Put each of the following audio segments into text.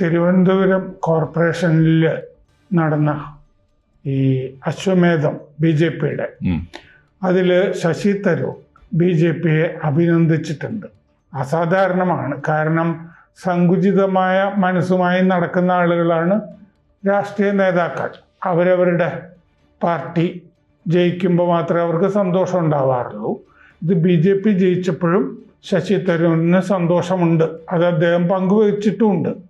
തിരുവനന്തപുരം കോർപ്പറേഷനിൽ നടന്ന ഈ അശ്വമേധം ബി ജെ പിയുടെ. അതിൽ ശശി തരൂർ ബി ജെ പിയെ അഭിനന്ദിച്ചിട്ടുണ്ട്. അസാധാരണമാണ്. കാരണം സങ്കുചിതമായ മനസ്സുമായി നടക്കുന്ന ആളുകളാണ് രാഷ്ട്രീയ നേതാക്കൾ. അവരവരുടെ പാർട്ടി ജയിക്കുമ്പോൾ മാത്രമേ അവർക്ക് സന്തോഷം ഉണ്ടാവാറുള്ളൂ. ഇത് ബി ജെ പി ജയിച്ചപ്പോഴും ശശി തരൂരിന് സന്തോഷമുണ്ട്. അത് അദ്ദേഹം പങ്കുവച്ചിട്ടുമുണ്ട്.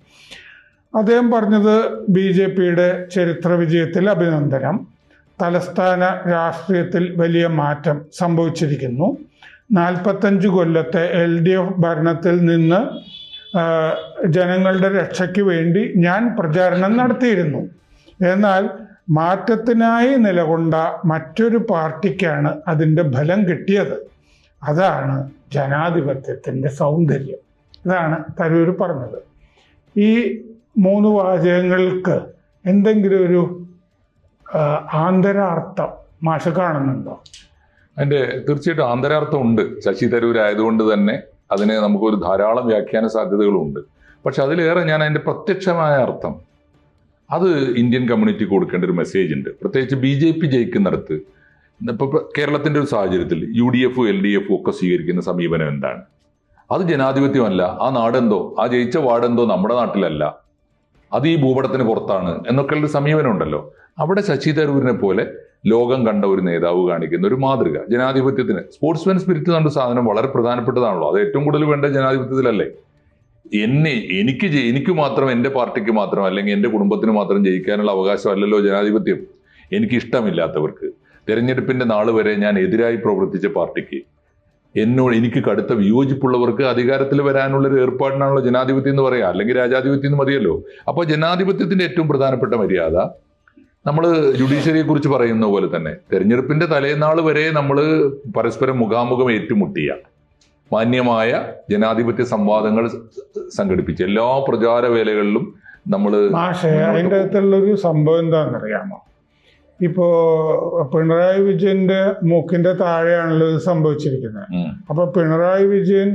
അദ്ദേഹം പറഞ്ഞത് ബി ജെ പിയുടെ ചരിത്ര വിജയത്തിൽ അഭിനന്ദനം. തലസ്ഥാന രാഷ്ട്രീയത്തിൽ വലിയ മാറ്റം സംഭവിച്ചിരിക്കുന്നു. നാൽപ്പത്തഞ്ച് കൊല്ലത്തെ എൽ ഡി എഫ് ഭരണത്തിൽ നിന്ന് ജനങ്ങളുടെ രക്ഷയ്ക്ക് വേണ്ടി ഞാൻ പ്രചാരണം നടത്തിയിരുന്നു. എന്നാൽ മാറ്റത്തിനായി നിലകൊണ്ട മറ്റൊരു പാർട്ടിക്കാണ് അതിന്റെ ഫലം കിട്ടിയത്. അതാണ് ജനാധിപത്യത്തിന്റെ സൗന്ദര്യം. ഇതാണ് തരൂർ പറഞ്ഞത്. ഈ മൂന്ന് വാചകങ്ങൾക്ക് എന്തെങ്കിലും ഒരു ആന്തരാർത്ഥം മാഷ കാണുന്നുണ്ടോ? അതിന്റെ തീർച്ചയായിട്ടും ആന്തരാർത്ഥം ഉണ്ട്. ശശി തരൂർ ആയതുകൊണ്ട് തന്നെ അതിന് നമുക്കൊരു ധാരാളം വ്യാഖ്യാന സാധ്യതകളുണ്ട്. പക്ഷെ അതിലേറെ ഞാൻ അതിന്റെ പ്രത്യക്ഷമായ അർത്ഥം അത് ഇന്ത്യൻ കമ്മ്യൂണിറ്റിക്ക് കൊടുക്കേണ്ട ഒരു മെസ്സേജ് ഉണ്ട്. പ്രത്യേകിച്ച് ബി ജെ പി ജയിക്കുന്നിടത്ത് ഇപ്പോൾ കേരളത്തിന്റെ ഒരു സാഹചര്യത്തിൽ യു ഡി എഫും എൽ ഡി എഫും ഒക്കെ സ്വീകരിക്കുന്ന സമീപനം എന്താണ്? അത് ജനാധിപത്യമല്ല. ആ നാടെന്തോ? ആ ജയിച്ച വാർഡെന്തോ നമ്മുടെ നാട്ടിലല്ല. അത് ഈ ഭൂപടത്തിന് പുറത്താണ് എന്നൊക്കെയുള്ള സമീപനം ഉണ്ടല്ലോ അവിടെ ശശി തരൂരിനെ പോലെ ലോകം കണ്ട ഒരു നേതാവ് കാണിക്കുന്ന ഒരു മാതൃക. ജനാധിപത്യത്തിന് സ്പോർട്സ്മാൻ സ്പിരിറ്റ് എന്ന സാധനം വളരെ പ്രധാനപ്പെട്ടതാണല്ലോ. അത് ഏറ്റവും കൂടുതൽ വേണ്ട ജനാധിപത്യത്തിലല്ലേ? എന്നെ എനിക്ക് എനിക്ക് മാത്രം എന്റെ പാർട്ടിക്ക് മാത്രം അല്ലെങ്കിൽ എന്റെ കുടുംബത്തിന് മാത്രം ജയിക്കാനുള്ള അവകാശമല്ലല്ലോ ജനാധിപത്യം. എനിക്ക് ഇഷ്ടമില്ലാത്തവർക്ക് തെരഞ്ഞെടുപ്പിന്റെ നാൾ വരെ ഞാൻ എതിരായി പ്രവർത്തിച്ച പാർട്ടിക്ക് എന്നോട് എനിക്ക് കടുത്ത വിയോജിപ്പുള്ളവർക്ക് അധികാരത്തിൽ വരാനുള്ള ഒരു ഏർപ്പാടിനാണല്ലോ ജനാധിപത്യം എന്ന് പറയാം അല്ലെങ്കിൽ രാജാധിപത്യം എന്ന് മതിയല്ലോ. അപ്പോൾ ജനാധിപത്യത്തിന്റെ ഏറ്റവും പ്രധാനപ്പെട്ട മര്യാദ നമ്മൾ ജുഡീഷ്യറിയെ കുറിച്ച് പറയുന്ന പോലെ തന്നെ തെരഞ്ഞെടുപ്പിന്റെ തലേനാൾ വരെ നമ്മൾ പരസ്പരം മുഖാമുഖം ഏറ്റുമുട്ടിയ മാന്യമായ ജനാധിപത്യ സംവാദങ്ങൾ സംഘടിപ്പിച്ച് എല്ലാ പ്രചാരവേലകളിലും നമ്മൾ അതിന്റെ അകത്തുള്ളൊരു സംഭവം എന്താണെന്നറിയാമോ? ഇപ്പോ പിണറായി വിജയന്റെ മൂക്കിന്റെ താഴെയാണല്ലോ ഇത് സംഭവിച്ചിരിക്കുന്നത്. അപ്പൊ പിണറായി വിജയൻ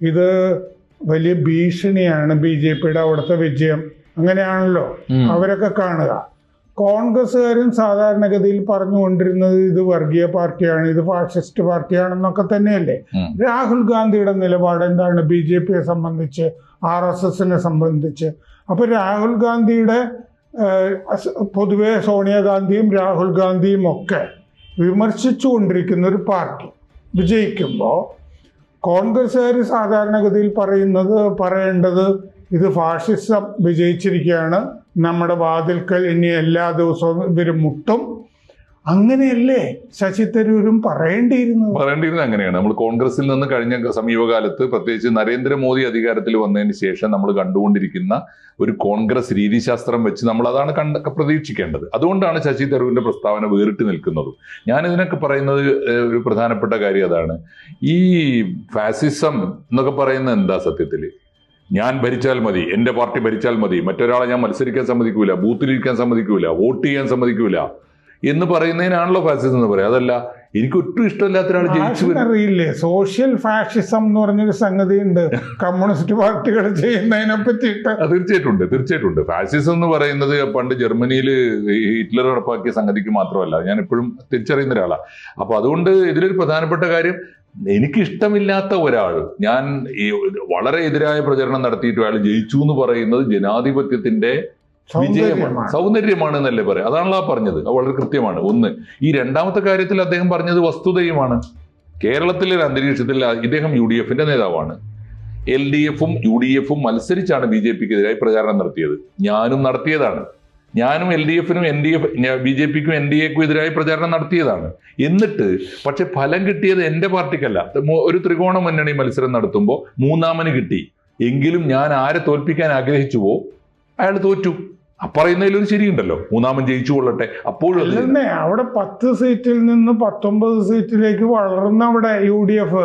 ഇത് വലിയ ഭീഷണിയാണ് ബി ജെ പിയുടെ അവിടുത്തെ വിജയം. അങ്ങനെയാണല്ലോ അവരൊക്കെ കാണുക. കോൺഗ്രസ്സുകാരും സാധാരണഗതിയിൽ പറഞ്ഞുകൊണ്ടിരുന്നത് ഇത് വർഗീയ പാർട്ടിയാണ് ഇത് ഫാഷിസ്റ്റ് പാർട്ടിയാണെന്നൊക്കെ തന്നെയല്ലേ? രാഹുൽ ഗാന്ധിയുടെ നിലപാട് എന്താണ് ബി ജെ പിയെ സംബന്ധിച്ച് ആർ എസ് എസിനെ സംബന്ധിച്ച്? അപ്പൊ രാഹുൽ ഗാന്ധിയുടെ പൊതുവെ സോണിയാഗാന്ധിയും രാഹുൽ ഗാന്ധിയും ഒക്കെ വിമർശിച്ചു കൊണ്ടിരിക്കുന്ന ഒരു പാർട്ടി. വിജയിക്കുമ്പോൾ കോൺഗ്രസ്സുകാർ സാധാരണഗതിയിൽ പറയുന്നത് പറയേണ്ടത് ഇത് ഫാഷിസം വിജയിച്ചിരിക്കുകയാണ് നമ്മുടെ വാതിൽക്കൽ ഇനി എല്ലാ ദിവസവും ഇവർ മുട്ടും. അങ്ങനെയല്ലേ ശശി തരൂരും പറയേണ്ടിയിരുന്നത്? പറയേണ്ടിയിരുന്നത് അങ്ങനെയാണ്. നമ്മൾ കോൺഗ്രസിൽ നിന്ന് കഴിഞ്ഞ സമീപകാലത്ത് പ്രത്യേകിച്ച് നരേന്ദ്രമോദി അധികാരത്തിൽ വന്നതിന് ശേഷം നമ്മൾ കണ്ടുകൊണ്ടിരിക്കുന്ന ഒരു കോൺഗ്രസ് രീതിശാസ്ത്രം വെച്ച് നമ്മൾ അതാണ് കണ്ട പ്രതീക്ഷിക്കേണ്ടത്. അതുകൊണ്ടാണ് ശശി തരൂരിന്റെ പ്രസ്താവന വേറിട്ട് നിൽക്കുന്നത്. ഞാൻ ഇതിനൊക്കെ പറയുന്നത് ഒരു പ്രധാനപ്പെട്ട കാര്യം അതാണ്. ഈ ഫാസിസം എന്നൊക്കെ പറയുന്നത് എന്താ സത്യത്തിൽ ഞാൻ ഭരിച്ചാൽ മതി എന്റെ പാർട്ടി ഭരിച്ചാൽ മതി മറ്റൊരാളെ ഞാൻ മത്സരിക്കാൻ സമ്മതിക്കൂല ബൂത്തിലിരിക്കാൻ സമ്മതിക്കൂല വോട്ട് ചെയ്യാൻ സമ്മതിക്കൂല. എന്ന് പറയുന്നതിനാണല്ലോ ഫാസിസം എന്ന് പറയാം അതല്ല എനിക്ക് ഒട്ടും ഇഷ്ടമില്ലാത്ത ഒരാൾ ജയിച്ചു അറിയില്ലേ? സോഷ്യൽ ഫാഷിസം എന്ന് പറഞ്ഞൊരു സംഗതി ഉണ്ട് കമ്മ്യൂണിസ്റ്റ് പാർട്ടികൾ ചെയ്യുന്നതിനെ പറ്റിയിട്ട് തീർച്ചയായിട്ടുണ്ട് തീർച്ചയായിട്ടും ഫാഷിസം എന്ന് പറയുന്നത് പണ്ട് ജർമ്മനിയിൽ ഹിറ്റ്ലർ നടപ്പാക്കിയ സംഗതിക്ക് മാത്രമല്ല. ഞാൻ എപ്പോഴും തിരിച്ചറിയുന്ന ഒരാളാണ് അപ്പൊ അതുകൊണ്ട് ഇതിലൊരു പ്രധാനപ്പെട്ട കാര്യം എനിക്കിഷ്ടമില്ലാത്ത ഒരാൾ ഞാൻ ഈ വളരെ എതിരായ പ്രചരണം നടത്തിയിട്ട് അയാൾ ജയിച്ചു എന്ന് പറയുന്നത് ജനാധിപത്യത്തിന്റെ വിജയമാണ്. സൗന്ദര്യമാണ് എന്നല്ലേ പറയാം. അതാണല്ലോ പറഞ്ഞത്. വളരെ കൃത്യമാണ്. ഒന്ന് ഈ രണ്ടാമത്തെ കാര്യത്തിൽ അദ്ദേഹം പറഞ്ഞത് വസ്തുതയുമാണ്. കേരളത്തിലെ ഒരു അന്തരീക്ഷത്തിൽ ഇദ്ദേഹം യു ഡി എഫിന്റെ നേതാവാണ്. എൽ ഡി എഫും യു ഡി എഫും മത്സരിച്ചാണ് ബി ജെ പിക്കെതിരായി പ്രചാരണം നടത്തിയത്. ഞാനും നടത്തിയതാണ്. ഞാനും എൽ ഡി എഫിനും N D F B J പിക്കും എൻ ഡി എക്കും എതിരായി പ്രചാരണം നടത്തിയതാണ്. എന്നിട്ട് പക്ഷെ ഫലം കിട്ടിയത് എന്റെ പാർട്ടിക്കല്ല. ഒരു ത്രികോണ മുന്നണി മത്സരം നടത്തുമ്പോൾ മൂന്നാമന് കിട്ടി. എങ്കിലും ഞാൻ ആരെ തോൽപ്പിക്കാൻ ആഗ്രഹിച്ചുവോ അയാൾ തോറ്റു. അപ്പറയുന്നതിലൊരു ശരിയുണ്ടല്ലോ. മൂന്നാമൻ ജയിച്ചു കൊള്ളട്ടെ. അപ്പോഴും അവിടെ പത്ത് സീറ്റിൽ നിന്ന് പത്തൊമ്പത് സീറ്റിലേക്ക് വളർന്ന അവിടെ യു ഡി എഫ്.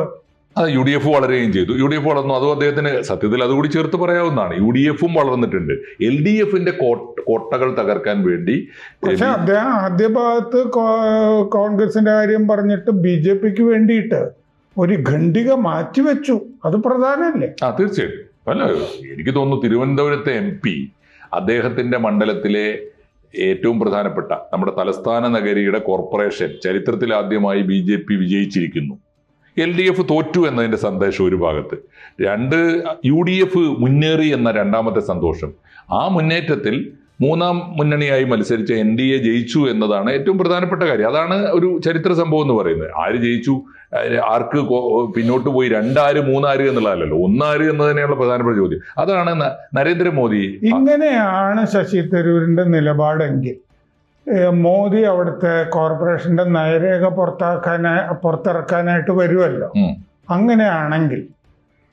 അത് യു ഡി എഫ് വളരുകയും ചെയ്തു. യു ഡി എഫ് വളർന്നു. അതും അദ്ദേഹത്തിന് സത്യത്തിൽ അതുകൂടി ചേർത്ത് പറയാവുന്നതാണ്. യു ഡി എഫും വളർന്നിട്ടുണ്ട്. എൽ ഡി എഫിന്റെ കോട്ടകൾ തകർക്കാൻ വേണ്ടി പക്ഷെ അദ്ദേഹം ആദ്യ ഭാഗത്ത് കോൺഗ്രസിന്റെ കാര്യം പറഞ്ഞിട്ട് ബി ജെ പിക്ക് വേണ്ടിയിട്ട് ഒരു ഖണ്ഡിക മാറ്റിവെച്ചു. അത് പ്രധാനമല്ലേ? ആ തീർച്ചയായിട്ടും. അല്ല എനിക്ക് തോന്നുന്നു തിരുവനന്തപുരത്തെ എം പി അദ്ദേഹത്തിന്റെ മണ്ഡലത്തിലെ ഏറ്റവും പ്രധാനപ്പെട്ട നമ്മുടെ തലസ്ഥാന നഗരിയുടെ കോർപ്പറേഷൻ ചരിത്രത്തിൽ ആദ്യമായി ബി ജെ പി വിജയിച്ചിരിക്കുന്നു. എൽ ഡി എഫ് തോറ്റു എന്നതിന്റെ സന്ദേശം ഒരു ഭാഗത്ത്. രണ്ട് യു ഡി എഫ് മുന്നേറി എന്ന രണ്ടാമത്തെ സന്തോഷം. ആ മുന്നേറ്റത്തിൽ മൂന്നാം മുന്നണിയായി മത്സരിച്ച എൻ ഡി എ ജയിച്ചു എന്നതാണ് ഏറ്റവും പ്രധാനപ്പെട്ട കാര്യം. അതാണ് ഒരു ചരിത്ര സംഭവം എന്ന് പറയുന്നത്. ആര് ജയിച്ചു? ആർക്ക് പിന്നോട്ട് പോയി രണ്ടാര് മൂന്നാര് എന്നുള്ളതല്ലല്ലോ. ഒന്നാര് എന്ന് തന്നെയുള്ള പ്രധാനപ്പെട്ട ചോദ്യം. അതാണ് നരേന്ദ്രമോദി ഇങ്ങനെയാണ് ശശി തരൂരിന്റെ നിലപാടെങ്കിൽ. മോദി അവിടുത്തെ കോർപ്പറേഷന്റെ നയരേഖ പുറത്താക്കാനായി പുറത്തിറക്കാനായിട്ട് വരുമല്ലോ. അങ്ങനെയാണെങ്കിൽ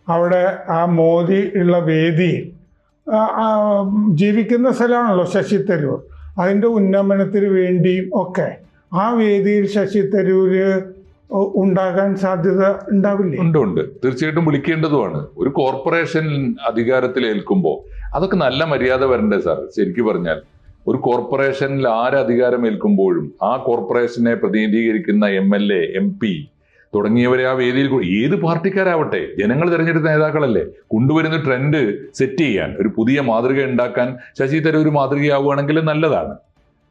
അവിടെ ആ മോദി ഉള്ള വേദിയിൽ ജീവിക്കുന്ന സ്ഥലമാണല്ലോ ശശി തരൂർ. അതിന്റെ ഉന്നമനത്തിന് വേണ്ടിയും ഒക്കെ. ആ വേദിയിൽ ശശി തരൂര് ഉണ്ടാകാൻ സാധ്യത ഉണ്ടാവില്ലേ? ഉണ്ട് ഉണ്ട്. തീർച്ചയായിട്ടും വിളിക്കേണ്ടതുമാണ്. ഒരു കോർപ്പറേഷൻ അധികാരത്തിൽ ഏൽക്കുമ്പോൾ അതൊക്കെ നല്ല മര്യാദ വരണ്ടേ സാർ? ശരിക്കും പറഞ്ഞാൽ. ഒരു കോർപ്പറേഷനിൽ ആര് അധികാരം ഏൽക്കുമ്പോഴും ആ കോർപ്പറേഷനെ പ്രതിനിധീകരിക്കുന്ന M L A M P തുടങ്ങിയവരെ ആ വേദിയിൽ ഏത് പാർട്ടിക്കാരാവട്ടെ? ജനങ്ങൾ തിരഞ്ഞെടുത്ത നേതാക്കളല്ലേ? കൊണ്ടുവരുന്ന ട്രെൻഡ് സെറ്റ് ചെയ്യാൻ ഒരു പുതിയ മാതൃക ഉണ്ടാക്കാൻ ശശി തരൂർ മാതൃകയാവുകയാണെങ്കിൽ നല്ലതാണ്.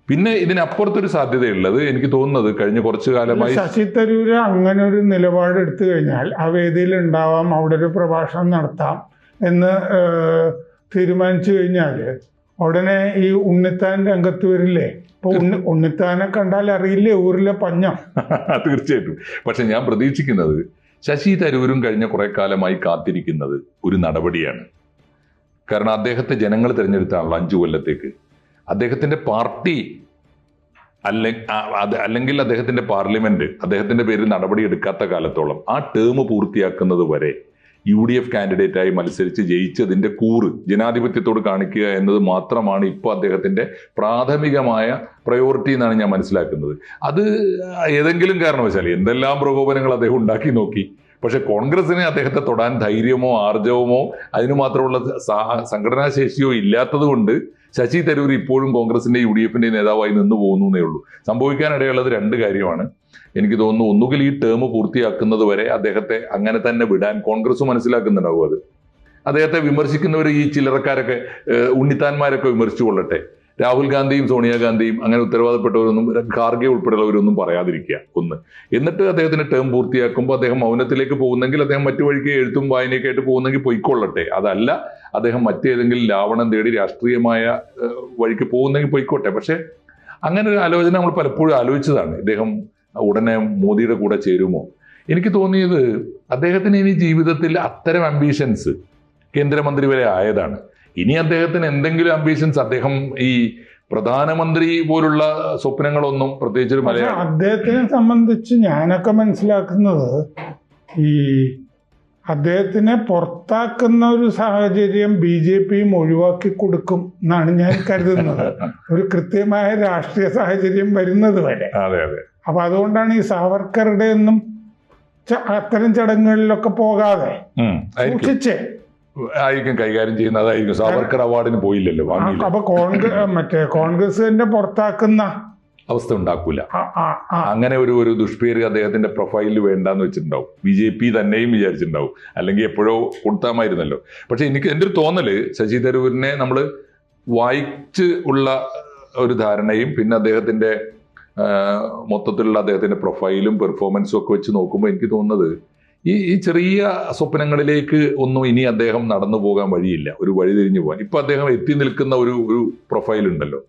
പിന്നെ ഇതിനപ്പുറത്തൊരു സാധ്യതയുള്ളത് എനിക്ക് തോന്നുന്നത് കഴിഞ്ഞ കുറച്ചു കാലമായി ശശി തരൂര് അങ്ങനെ ഒരു നിലപാട് എടുത്തു കഴിഞ്ഞാൽ ആ വേദിയിൽ ഉണ്ടാവാം അവിടെ ഒരു പ്രഭാഷണം നടത്താം എന്ന് തീരുമാനിച്ചു കഴിഞ്ഞാൽ ഉടനെ ഈ ഉണ്ണിത്താൻ രംഗത്ത് വരില്ലേ? അപ്പൊ ഉണ്ണിത്താനെ കണ്ടാൽ അറിയില്ലേ ഊരിലെ പഞ്ഞ? തീർച്ചയായിട്ടും. പക്ഷെ ഞാൻ പ്രതീക്ഷിക്കുന്നത് ശശി തരൂരും കഴിഞ്ഞ കുറെ കാലമായി കാത്തിരിക്കുന്നത് ഒരു നടപടിയാണ്. കാരണം അദ്ദേഹത്തെ ജനങ്ങൾ തിരഞ്ഞെടുത്താണല്ലോ അഞ്ചു കൊല്ലത്തേക്ക്. അദ്ദേഹത്തിന്റെ പാർട്ടി അല്ലെ അല്ലെങ്കിൽ അദ്ദേഹത്തിന്റെ പാർലമെന്റ് അദ്ദേഹത്തിന്റെ പേരിൽ നടപടി എടുക്കാത്ത കാലത്തോളം ആ ടേം പൂർത്തിയാക്കുന്നത് വരെ യു ഡി എഫ് കാൻഡിഡേറ്റായി മത്സരിച്ച് ജയിച്ചതിന്റെ കൂറ് ജനാധിപത്യത്തോട് കാണിക്കുക എന്നത് മാത്രമാണ് ഇപ്പോൾ അദ്ദേഹത്തിന്റെ പ്രാഥമികമായ പ്രയോറിറ്റി എന്നാണ് ഞാൻ മനസ്സിലാക്കുന്നത്. അത് ഏതെങ്കിലും കാരണവശാൽ എന്തെല്ലാം പ്രകോപനങ്ങൾ അദ്ദേഹം ഉണ്ടാക്കി നോക്കി. പക്ഷെ കോൺഗ്രസിനെ അദ്ദേഹത്തെ തൊടാൻ ധൈര്യമോ ആർജവമോ അതിനു മാത്രമുള്ള സംഘടനാശേഷിയോ ഇല്ലാത്തത് കൊണ്ട് ശശി തരൂർ ഇപ്പോഴും കോൺഗ്രസിന്റെ യു ഡി എഫിന്റെ നേതാവായി നിന്ന് പോകുന്നു ഉള്ളൂ. സംഭവിക്കാനിടയുള്ളത് രണ്ട് കാര്യമാണ്. എനിക്ക് തോന്നുന്നു ഒന്നുകിൽ ഈ ടേം പൂർത്തിയാക്കുന്നത് വരെ അദ്ദേഹത്തെ അങ്ങനെ തന്നെ വിടാൻ കോൺഗ്രസ് മനസ്സിലാക്കുന്നുണ്ടാവും അത്. അദ്ദേഹത്തെ വിമർശിക്കുന്നവർ ഈ ചില്ലറക്കാരൊക്കെ ഉണ്ണിത്താന്മാരൊക്കെ വിമർശിച്ചു കൊള്ളട്ടെ. രാഹുൽ ഗാന്ധിയും സോണിയാഗാന്ധിയും അങ്ങനെ ഉത്തരവാദപ്പെട്ടവരൊന്നും ഖാർഗെ ഉൾപ്പെടെയുള്ളവരൊന്നും പറയാതിരിക്കുക ഒന്ന്. എന്നിട്ട് അദ്ദേഹത്തിന്റെ ടേം പൂർത്തിയാക്കുമ്പോൾ അദ്ദേഹം മൗനത്തിലേക്ക് പോകുന്നെങ്കിൽ അദ്ദേഹം മറ്റു വഴിക്ക് എഴുത്തും വായനയൊക്കെ ആയിട്ട് പോകുന്നെങ്കിൽ പൊയ്ക്കൊള്ളട്ടെ. അതല്ല അദ്ദേഹം മറ്റേതെങ്കിലും ലാവണം തേടി രാഷ്ട്രീയമായ വഴിക്ക് പോകുന്നെങ്കിൽ പൊയ്ക്കോട്ടെ. പക്ഷെ അങ്ങനെ ഒരു ആലോചന നമ്മൾ പലപ്പോഴും ആലോചിച്ചതാണ്. ഇദ്ദേഹം ഉടനെ മോദിയുടെ കൂടെ ചേരുമോ? എനിക്ക് തോന്നിയത് അദ്ദേഹത്തിന് ഇനി ജീവിതത്തിൽ അത്തരം അംബീഷൻസ് കേന്ദ്രമന്ത്രി വരെ ആയതാണ്. ഇനി അദ്ദേഹത്തിന് എന്തെങ്കിലും അംബീഷൻസ് അദ്ദേഹം ഈ പ്രധാനമന്ത്രി പോലുള്ള സ്വപ്നങ്ങളൊന്നും പ്രത്യേകിച്ച് ഒരു മലയാളം അദ്ദേഹത്തിനെ സംബന്ധിച്ച് ഞാനൊക്കെ മനസ്സിലാക്കുന്നത് ഈ അദ്ദേഹത്തിനെ പുറത്താക്കുന്ന ഒരു സാഹചര്യം ബി ജെ പിയും ഒഴിവാക്കി കൊടുക്കും എന്നാണ് ഞാൻ കരുതുന്നത്. ഒരു കൃത്യമായ രാഷ്ട്രീയ സാഹചര്യം വരുന്നത് വരെ. അതെ അതെ. അപ്പൊ അതുകൊണ്ടാണ് ഈ സാവർക്കറുടെ ഒന്നും അത്തരം ചടങ്ങുകളിലൊക്കെ പോകാതെ സൂക്ഷിച്ച്. ആയിരിക്കും കൈകാര്യം ചെയ്യുന്നത്. അതായിരിക്കും. സാവർക്കർ അവാർഡിന് പോയില്ലല്ലോ വാങ്ങിയില്ല. അപ്പൊ കോൺഗ്രസ് മറ്റേ കോൺഗ്രസ് തന്നെ പുറത്താക്കുന്ന അവസ്ഥ ഉണ്ടാക്കൂല. അങ്ങനെ ഒരു ഒരു ദുഷ്പേര് അദ്ദേഹത്തിന്റെ പ്രൊഫൈലിൽ വേണ്ടെന്ന് വെച്ചിട്ടുണ്ടാവും. ബി ജെ പി തന്നെയും വിചാരിച്ചിട്ടുണ്ടാവും. അല്ലെങ്കിൽ എപ്പോഴോ കൊടുത്താമായിരുന്നല്ലോ. പക്ഷെ എനിക്ക് എന്റെ ഒരു തോന്നൽ ശശി തരൂരിനെ നമ്മൾ വായിച്ച് ഉള്ള ഒരു ധാരണയും പിന്നെ അദ്ദേഹത്തിന്റെ മൊത്തത്തിലുള്ള അദ്ദേഹത്തിന്റെ പ്രൊഫൈലും പെർഫോമൻസും ഒക്കെ വെച്ച് നോക്കുമ്പോൾ എനിക്ക് തോന്നുന്നത് ഈ ഈ ചെറിയ സ്വപ്നങ്ങളിലേക്ക് ഒന്നും ഇനി അദ്ദേഹം നടന്നു പോകാൻ വഴിയില്ല. ഒരു വഴി തിരിഞ്ഞു പോകാൻ. ഇപ്പം അദ്ദേഹം എത്തി നിൽക്കുന്ന ഒരു ഒരു പ്രൊഫൈൽ ഉണ്ടല്ലോ.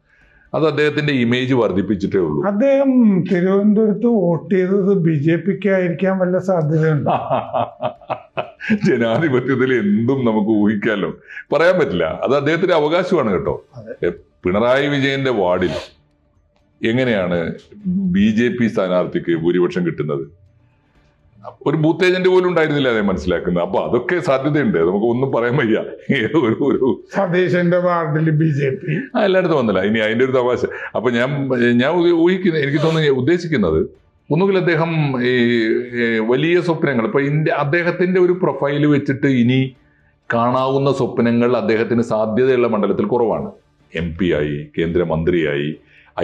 അത് അദ്ദേഹത്തിന്റെ ഇമേജ് വർദ്ധിപ്പിച്ചിട്ടേ ഉള്ളൂ. അദ്ദേഹം തിരുവനന്തപുരത്ത് വോട്ട് ചെയ്തത് ബി ജെ പിക്ക് ആയിരിക്കാൻ വല്ല സാധ്യതയുണ്ട്? ജനാധിപത്യത്തിൽ എന്തും നമുക്ക് ഊഹിക്കാമല്ലോ പറയാൻ പറ്റില്ല. അത് അദ്ദേഹത്തിന്റെ അവകാശമാണ് കേട്ടോ. പിണറായി വിജയന്റെ വാർഡിൽ എങ്ങനെയാണ് ബി ജെ പി സ്ഥാനാർത്ഥിക്ക് ഭൂരിപക്ഷം കിട്ടുന്നത്? ഒരു ബൂത്ത് ഏജന്റ് പോലും ഉണ്ടായിരുന്നില്ല അതേ മനസ്സിലാക്കുന്നത്. അപ്പൊ അതൊക്കെ സാധ്യതയുണ്ട്. നമുക്ക് ഒന്നും പറയാൻ വയ്യ. ഒരു ഒരു സതീശന്റെ വാർഡിൽ ബി ജെ പി. എല്ലായിടത്തും വന്നില്ല. ഇനി അതിന്റെ ഒരു തമാശ. അപ്പൊ ഞാൻ ഞാൻ ഊഹിക്കുന്ന എനിക്ക് തോന്നുന്നു ഉദ്ദേശിക്കുന്നത് ഒന്നുകിൽ അദ്ദേഹം ഈ ഈ വലിയ സ്വപ്നങ്ങൾ ഇപ്പൊ ഇന്ത്യ അദ്ദേഹത്തിന്റെ ഒരു പ്രൊഫൈൽ വെച്ചിട്ട് ഇനി കാണാവുന്ന സ്വപ്നങ്ങൾ അദ്ദേഹത്തിന് സാധ്യതയുള്ള മണ്ഡലത്തിൽ കുറവാണ്. എം പി ആയി കേന്ദ്രമന്ത്രിയായി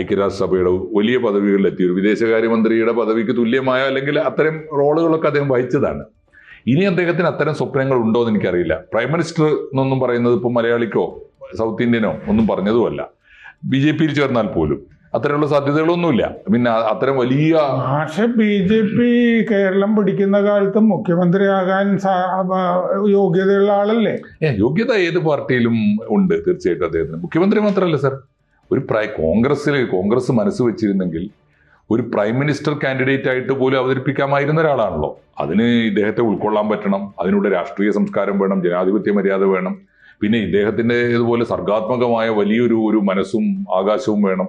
ഐക്യരാഷ്ട്രസഭയുടെ വലിയ പദവികളിലെത്തി ഒരു വിദേശകാര്യമന്ത്രിയുടെ പദവിക്ക് തുല്യമായ അല്ലെങ്കിൽ അത്തരം റോളുകളൊക്കെ അദ്ദേഹം വഹിച്ചതാണ്. ഇനി അദ്ദേഹത്തിന് അത്തരം സ്വപ്നങ്ങൾ ഉണ്ടോ എന്ന് എനിക്കറിയില്ല. പ്രൈം മിനിസ്റ്റർ എന്നൊന്നും പറയുന്നത് ഇപ്പം മലയാളിക്കോ സൗത്ത് ഇന്ത്യനോ ഒന്നും പറഞ്ഞതുമല്ല. ബി ജെ പിയിൽ ചേർന്നാൽ പോലും അത്തരമുള്ള സാധ്യതകളൊന്നുമില്ല. പിന്നെ അത്തരം വലിയ പക്ഷെ ബി ജെ പി കേരളം പിടിക്കുന്ന കാലത്ത് മുഖ്യമന്ത്രിയാകാൻ ആകാൻ യോഗ്യതയുള്ള ആളല്ലേ? യോഗ്യത ഏത് പാർട്ടിയിലും ഉണ്ട് തീർച്ചയായിട്ടും അദ്ദേഹത്തിന്. മുഖ്യമന്ത്രി മാത്രമല്ല സർ ഒരു പ്രൈ കോൺഗ്രസ്സിൽ കോൺഗ്രസ് മനസ്സ് വെച്ചിരുന്നെങ്കിൽ ഒരു പ്രൈം മിനിസ്റ്റർ കാൻഡിഡേറ്റ് ആയിട്ട് പോലും അവതരിപ്പിക്കാമായിരുന്ന ഒരാളാണല്ലോ. അതിന് ഇദ്ദേഹത്തെ ഉൾക്കൊള്ളാൻ പറ്റണം. അതിനുള്ള രാഷ്ട്രീയ സംസ്കാരം വേണം ജനാധിപത്യ മര്യാദ വേണം. പിന്നെ ഇദ്ദേഹത്തിന്റെ ഇതുപോലെ സർഗാത്മകമായ വലിയൊരു ഒരു മനസ്സും ആകാശവും വേണം.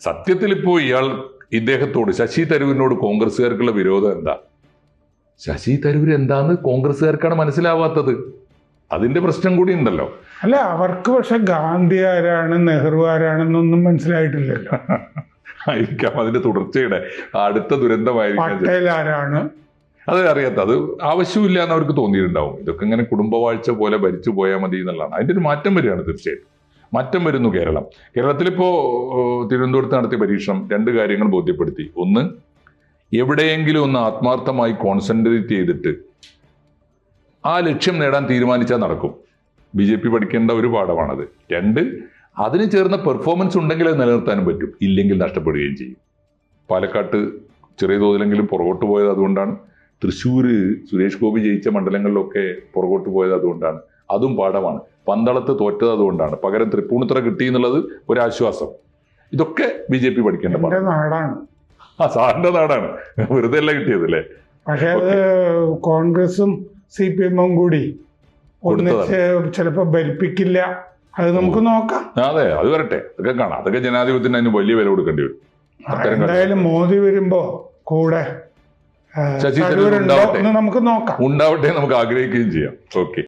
സത്യത്തിൽ ഇപ്പോൾ ഇയാൾ ഇദ്ദേഹത്തോട് ശശി തരൂരിനോട് കോൺഗ്രസ്സുകാർക്കുള്ള വിരോധം എന്താ? ശശി തരൂർ എന്താന്ന് കോൺഗ്രസ്സുകാർക്കാണ് മനസ്സിലാവാത്തത്. അതിന്റെ പ്രശ്നം കൂടി ഉണ്ടല്ലോ. അല്ല അവർക്ക് പക്ഷെ ഗാന്ധി ആരാണ് നെഹ്റു ആരാണെന്നൊന്നും മനസ്സിലായിട്ടില്ലല്ലോ ആയിരിക്കാം അതിന്റെ തുടർച്ചയുടെ അടുത്ത ദുരന്തമായിരിക്കും. പട്ടേൽ ആരാണ്? അത് അറിയാത്ത അത് ആവശ്യമില്ല എന്ന് അവർക്ക് തോന്നിയിട്ടുണ്ടാവും. ഇതൊക്കെ ഇങ്ങനെ കുടുംബവാഴ്ച പോലെ ഭരിച്ചു പോയാൽ മതി എന്നുള്ളതാണ്. അതിന്റെ ഒരു മാറ്റം വരികയാണ് തീർച്ചയായിട്ടും മാറ്റം വരുന്നു കേരളം. കേരളത്തിലിപ്പോൾ തിരുവനന്തപുരത്ത് നടത്തിയ പരീക്ഷണം രണ്ട് കാര്യങ്ങൾ ബോധ്യപ്പെടുത്തി. ഒന്ന് എവിടെയെങ്കിലും ഒന്ന് ആത്മാർത്ഥമായി കോൺസെൻട്രേറ്റ് ചെയ്തിട്ട് ആ ലക്ഷ്യം നേടാൻ തീരുമാനിച്ചാൽ നടക്കും. ബി ജെ പി പഠിക്കേണ്ട ഒരു പാഠമാണത്. രണ്ട് അതിന് ചേർന്ന പെർഫോമൻസ് ഉണ്ടെങ്കിൽ അത് നിലനിർത്താനും പറ്റും. ഇല്ലെങ്കിൽ നഷ്ടപ്പെടുകയും ചെയ്യും. പാലക്കാട്ട് ചെറിയ തോതിലെങ്കിലും പുറകോട്ട് പോയത് അതുകൊണ്ടാണ്. തൃശ്ശൂർ സുരേഷ് ഗോപി ജയിച്ച മണ്ഡലങ്ങളിലൊക്കെ പുറകോട്ട് പോയത് അതുകൊണ്ടാണ്. അതും പാഠമാണ്. പന്തളത്ത് തോറ്റത് അതുകൊണ്ടാണ്. പകരം തൃപ്പൂണിത്തറ കിട്ടി എന്നുള്ളത് ഒരാശ്വാസം. ഇതൊക്കെ ബി ജെ പി പഠിക്കേണ്ട നാടാണ്. ആ സാറിന്റെ നാടാണ്. വെറുതെ അല്ല കിട്ടിയത് അല്ലേ? പക്ഷേ അത് കോൺഗ്രസും സി പി എമ്മും കൂടി ഒന്നിച്ച് ചിലപ്പോ ഭരിപ്പിക്കില്ല അത് നമുക്ക് നോക്കാം. അതെ അത് വരട്ടെ. അതൊക്കെ കാണാം. അതൊക്കെ ജനാധിപത്യത്തിന് അതിന് വലിയ വില കൊടുക്കേണ്ടി വരും. എന്തായാലും മോദി വരുമ്പോ കൂടെ ശശി തരൂർ ഉണ്ടാവട്ടെ. നമുക്ക് നോക്കാം. ഉണ്ടാവട്ടെ നമുക്ക് ആഗ്രഹിക്കുകയും ചെയ്യാം. ഓക്കെ.